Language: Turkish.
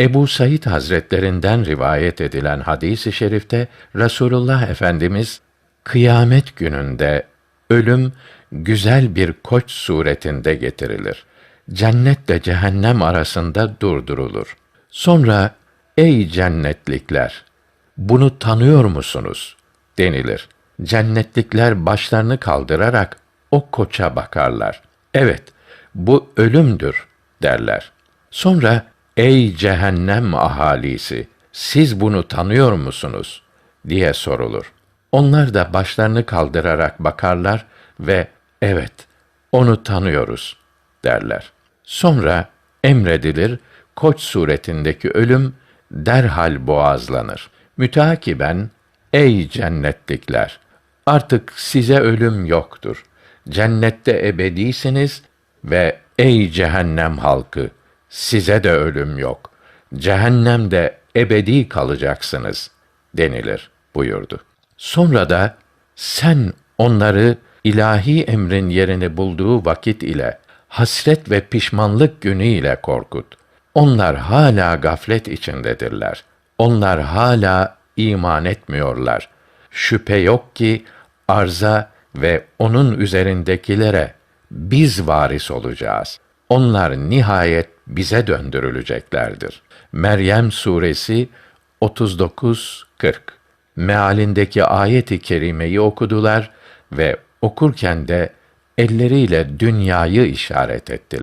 Ebu Said Hazretlerinden rivayet edilen hadis-i şerifte Resulullah Efendimiz kıyamet gününde ölüm güzel bir koç suretinde getirilir. Cennetle cehennem arasında durdurulur. Sonra ey cennetlikler bunu tanıyor musunuz denilir. Cennetlikler başlarını kaldırarak o koça bakarlar. Evet, bu ölümdür derler. Sonra ey cehennem ahalisi siz bunu tanıyor musunuz diye sorulur. Onlar da başlarını kaldırarak bakarlar ve evet onu tanıyoruz derler. Sonra emredilir koç suretindeki ölüm derhal boğazlanır. Müteakiben ey cennetlikler artık size ölüm yoktur. Cennette ebedisiniz ve ey cehennem halkı size de ölüm yok. Cehennemde ebedi kalacaksınız denilir buyurdu. Sonra da sen onları ilahi emrin yerini bulduğu vakit ile hasret ve pişmanlık günü ile korkut. Onlar hala gaflet içindedirler. Onlar hala iman etmiyorlar. Şüphe yok ki arza ve onun üzerindekilere biz varis olacağız. Onlar nihayet bize döndürüleceklerdir. Meryem suresi 39 40. Mealindeki ayet-i kerimeyi okudular ve okurken de elleriyle dünyayı işaret ettiler.